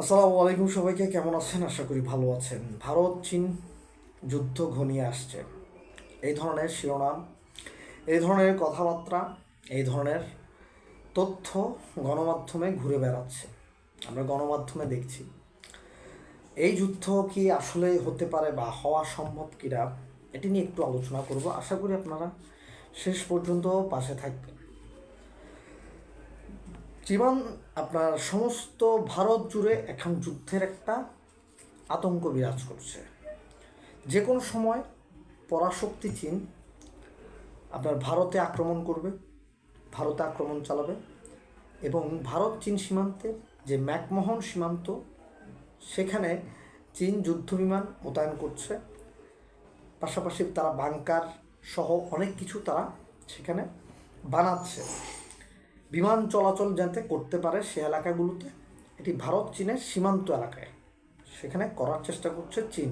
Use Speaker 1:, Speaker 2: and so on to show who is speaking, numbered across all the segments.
Speaker 1: আসসালামু আলাইকুম সবাইকে, কেমন আছেন? আশা করি ভালো আছেন। ভারত, চীন যুদ্ধ ঘনিয়ে আসছে। এই ধরনের শিরোনাম, এই ধরনের কথাবার্তা, এই ধরনের তথ্য গণমাধ্যমে ঘুরে বেড়াচ্ছে। আমরা গণমাধ্যমে দেখছি। এই যুদ্ধ কি আসলে হতে পারে বা হওয়া সম্ভব কিনা, এটি নিয়ে একটু আলোচনা করব। আশা করি আপনারা শেষ পর্যন্ত পাশে থাকবেন। জীবন আপনার সমস্ত ভারত জুড়ে এখন যুদ্ধের একটা আতঙ্ক বিরাজ করছে। যে কোনো সময় পরাশক্তি চীন আপনার ভারতে আক্রমণ করবে, ভারতে আক্রমণ চালাবে এবং ভারত চীন সীমান্তের যে ম্যাকমোহন সীমান্ত, সেখানে চীন যুদ্ধ বিমান মোতায়েন করছে। পাশাপাশি তারা বাংকার সহ অনেক কিছু তারা সেখানে বানাচ্ছে। বিমান চলাচল যাতে করতে পারে সে এলাকাগুলোতে, এটি ভারত, চীনের সীমান্ত এলাকায়। সেখানে করার চেষ্টা করছে চীন।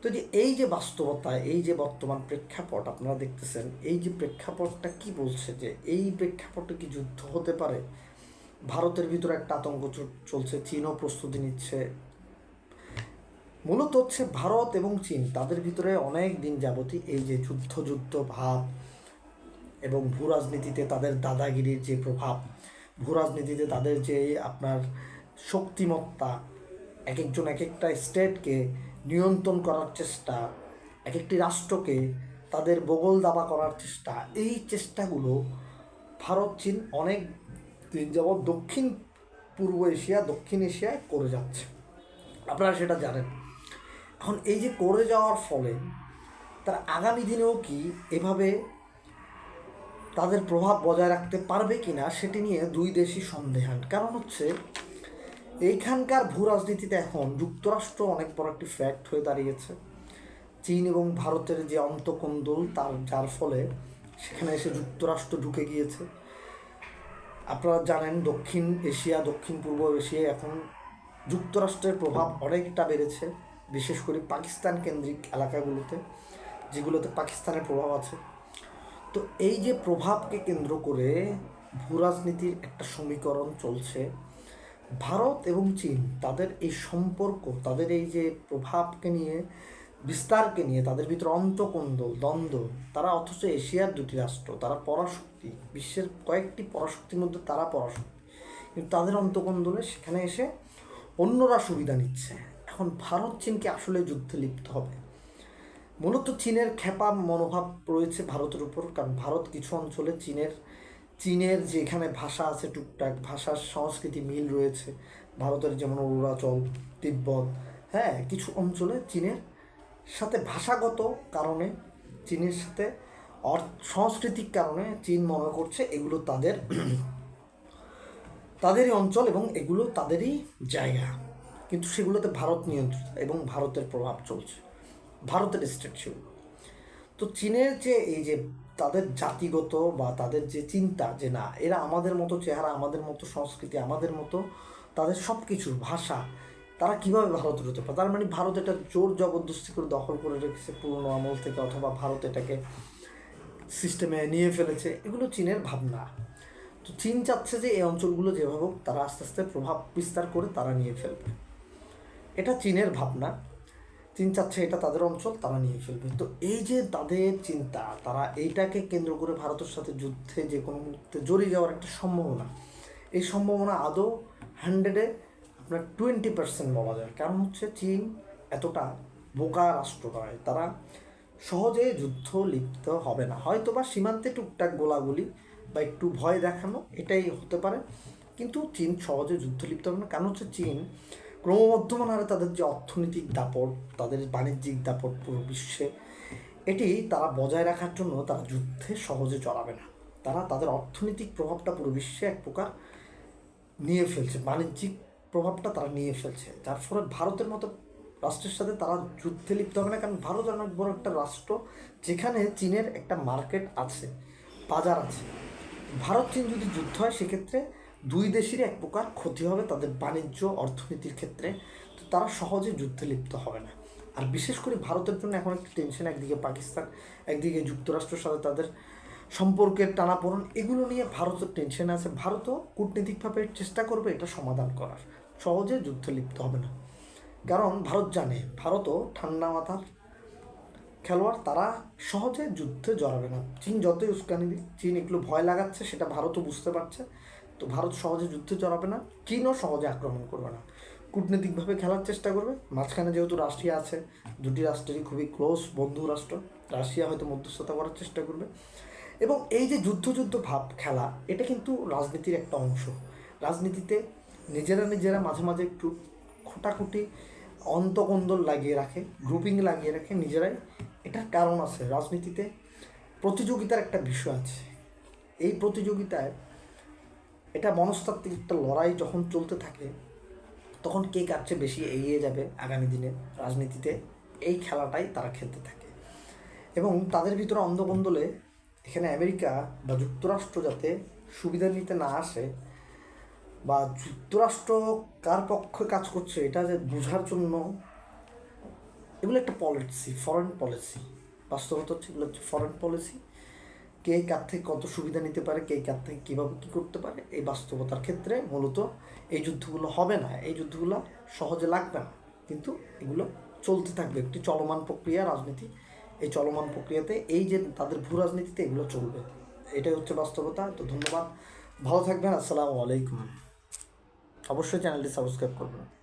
Speaker 1: তো যে, এই যে বাস্তবতা, এই যে বর্তমান প্রেক্ষাপট, আপনারা দেখতেছেন, এই যে প্রেক্ষাপটটা কি বলছে যে, এই প্রেক্ষাপটে কি যুদ্ধ হতে পারে? ভারতের ভিতরে একটা আতঙ্ক চলছে, চীনও প্রস্তুতি নিচ্ছে। মূলত হচ্ছে ভারত এবং চীন, তাদের ভিতরে অনেক দিন যাবতই এই যে যুদ্ধ যুদ্ধ ভাব এবং ভূ রাজনীতিতে তাদের দাদাগিরির যে প্রভাব ভূ রাজনীতিতে তাদের যে আপনার শক্তিমত্তা এক একজন এক একটা স্টেটকে নিয়ন্ত্রণ করার চেষ্টা এক একটি রাষ্ট্রকে তাদের বগল দাবা করার চেষ্টা, এই চেষ্টাগুলো ভারত, চীন অনেক দিন যাবৎ দক্ষিণ পূর্ব এশিয়া, দক্ষিণ এশিয়ায় করে যাচ্ছে। আপনারা সেটা জানেন। এখন এই যে করে যাওয়ার ফলে, তারা আগামী দিনেও কি এভাবে তাদের প্রভাব বজায় রাখতে পারবে কিনা সেটি নিয়ে দুই দেশই সন্দেহান। কারণ হচ্ছে, এইখানকার ভূ রাজনীতিতে এখন যুক্তরাষ্ট্র অনেক বড় একটি ফ্যাক্ট হয়ে দাঁড়িয়েছে। চীন এবং ভারতের যে অন্তকন্দল, তার, যার ফলে সেখানে এসে যুক্তরাষ্ট্র ঢুকে গিয়েছে। আপনারা জানেন, দক্ষিণ এশিয়া, দক্ষিণ পূর্ব এশিয়ায় এখন যুক্তরাষ্ট্রের প্রভাব অনেকটা বেড়েছে, বিশেষ করে পাকিস্তান কেন্দ্রিক এলাকাগুলোতে, যেগুলোতে পাকিস্তানের প্রভাব আছে। তো এই যে প্রভাবকে কেন্দ্র করে ভূরাজনীতির একটা সমীকরণ চলছে, ভারত এবং চীন তাদের এই সম্পর্ক, তাদের এই যে প্রভাবকে নিয়ে, বিস্তারকে নিয়ে, তাদের ভিতরে অন্তকন্দল, দ্বন্দ্ব, তারা অথচ এশিয়ার দুটি রাষ্ট্র, তারা পরাশক্তি, বিশ্বের কয়েকটি পরাশক্তির মধ্যে তারা পরাশক্তি। কিন্তু তাদের অন্তকন্দলে সেখানে এসে অন্যরা সুবিধা নিচ্ছে। এখন ভারত চীনকে আসলে যুদ্ধে লিপ্ত হবে। মূলত চীনের খেপা মনোভাব রয়েছে ভারতের উপর, কারণ ভারত কিছু অঞ্চলে চীনের চীনের যেখানে ভাষা আছে টুকটাক, ভাষার সংস্কৃতি মিল রয়েছে। ভারতের যেমন অরুণাচল, তিব্বত হ্যাঁ কিছু অঞ্চলে চীনের সাথে ভাষাগত কারণে, চীনের সাথে অর- সাংস্কৃতিক কারণে চীন মনে করছে এগুলো তাদের, তাদেরই অঞ্চল এবং এগুলো তাদেরই জায়গা। কিন্তু সেগুলোতে ভারত নিয়ন্ত্রিত এবং ভারতের প্রভাব চলছে। ভারতের স্টেট সেগুলো তো চীনের যে এই যে তাদের জাতিগত বা তাদের যে চিন্তা যে না, এরা আমাদের মতো চেহারা, আমাদের মতো সংস্কৃতি, আমাদের মতো তাদের সব কিছুর ভাষা, তারা কীভাবে ভারতের হতে পারে তার মানে ভারত এটা জোর জবরদস্তি করে দখল করে রেখেছে পুরনো আমল থেকে, অথবা ভারত এটাকে সিস্টেমে নিয়ে ফেলেছে। এগুলো চীনের ভাবনা। তো চীন চাচ্ছে যে এই অঞ্চলগুলো যেভাবে তারা আস্তে আস্তে প্রভাব বিস্তার করে তারা নিয়ে ফেলবে। এটা চীনের ভাবনা। চীন চাচ্ছে এটা তাদের অঞ্চল, তারা নিয়ে ফেলবে। তো এই যে তাদের চিন্তা, তারা এইটাকে কেন্দ্র করে ভারতের সাথে যুদ্ধে যে কোনো মুহূর্তে জড়িয়ে যাওয়ার একটা সম্ভাবনা, এই সম্ভাবনা আদৌ হান্ড্রেডে আপনার টোয়েন্টি পার্সেন্ট বলা যায়। কারণ হচ্ছে চীন এতটা বোকা রাষ্ট্র নয়, তারা সহজে যুদ্ধ লিপ্ত হবে না। হয়তো বা সীমান্তে টুকটাক গোলাগুলি বা একটু ভয় দেখানো, এটাই হতে পারে। কিন্তু চীন সহজে যুদ্ধ লিপ্ত হবে না। কারণ হচ্ছে চীন ক্রমবর্ধমান হারে তাদের যে অর্থনৈতিক দাপট, তাদের বাণিজ্যিক দাপট পুরো বিশ্বে, এটি তারা বজায় রাখার জন্য তারা যুদ্ধে সহজে চড়াবে না। তারা তাদের অর্থনৈতিক প্রভাবটা পুরো বিশ্বে এক প্রকার নিয়ে ফেলছে, বাণিজ্যিক প্রভাবটা তারা নিয়ে ফেলছে। যার ফলে ভারতের মতো রাষ্ট্রের সাথে তারা যুদ্ধে লিপ্ত হবে না, কারণ ভারত অনেক বড় একটা রাষ্ট্র যেখানে চীনের একটা মার্কেট আছে, বাজার আছে। ভারত চীন যদি যুদ্ধ হয়, সেক্ষেত্রে দুই দেশেরই এক প্রকার ক্ষতি হবে তাদের বাণিজ্য, অর্থনীতির ক্ষেত্রে। তো তারা সহজে যুদ্ধে লিপ্ত হবে না। আর বিশেষ করে ভারতের জন্য এখন একটা টেনশন একদিকে পাকিস্তান, একদিকে যুক্তরাষ্ট্রের সাথে তাদের সম্পর্কের টানাপোড়ন, এগুলো নিয়ে ভারতের টেনশন আছে। ভারতও কূটনীতিকভাবে চেষ্টা করবে এটা সমাধান করার। সহজে যুদ্ধে লিপ্ত হবে না। কারণ ভারত জানে, ভারতও ঠান্ডা মাথার খেলোয়াড়, তারা সহজে যুদ্ধে জড়াবে না। চীন যতই উস্কানি চীন একটু ভয় লাগাচ্ছে, সেটা ভারতও বুঝতে পারছে। তো ভারত সহজে যুদ্ধে জড়াবে না, চীনও সহজে আক্রমণ করবে না। কূটনীতিকভাবে খেলার চেষ্টা করবে, মাঝখানে যেহেতু রাশিয়া আছে, দুটি রাষ্ট্রেরই খুবই ক্লোজ বন্ধু রাষ্ট্র, রাশিয়া হয়তো মধ্যস্থতা করার চেষ্টা করবে। এবং এই যে যুদ্ধ যুদ্ধ ভাব খেলা, এটা কিন্তু রাজনীতির একটা অংশ। রাজনীতিতে নিজেরা নিজেরা মাঝে মাঝে একটু খোটাখুটি, অন্তকন্দল লাগিয়ে রাখে গ্রুপিং লাগিয়ে রাখে নিজেরাই। এটার কারণ আছে, রাজনীতিতে প্রতিযোগিতার একটা বিষয় আছে। এই প্রতিযোগিতায় এটা মনস্তাত্ত্বিক একটা লড়াই যখন চলতে থাকে, তখন কে চেয়ে বেশি এগিয়ে যাবে আগামী দিনে রাজনীতিতে, এই খেলাটাই তারা খেলতে থাকে। এবং তাদের ভিতরে অন্ধকন্দলে এখানে আমেরিকা বা যুক্তরাষ্ট্র যাতে সুবিধা নিতে না আসে, বা যুক্তরাষ্ট্র কার পক্ষে কাজ করছে এটা যে বোঝার জন্য, এগুলো একটা পলিসি ফরেন পলিসি বাস্তবতা হচ্ছে এগুলো হচ্ছে ফরেন পলিসি কে কার থেকে কত সুবিধা নিতে পারে, কে কার থেকে কীভাবে কী করতে পারে, এই বাস্তবতার ক্ষেত্রে মূলত এই যুদ্ধগুলো হবে না, এই যুদ্ধগুলো সহজে লাগবে না। কিন্তু এগুলো চলতে থাকবে, একটি চলমান প্রক্রিয়া, রাজনীতি। এই চলমান প্রক্রিয়াতে এই যে তাদের ভূ রাজনীতিতে এগুলো চলবে। এটাই হচ্ছে বাস্তবতা। তো ধন্যবাদ। ভালো থাকবেন। আসসালামু আলাইকুম। অবশ্যই চ্যানেলটি সাবস্ক্রাইব করবেন।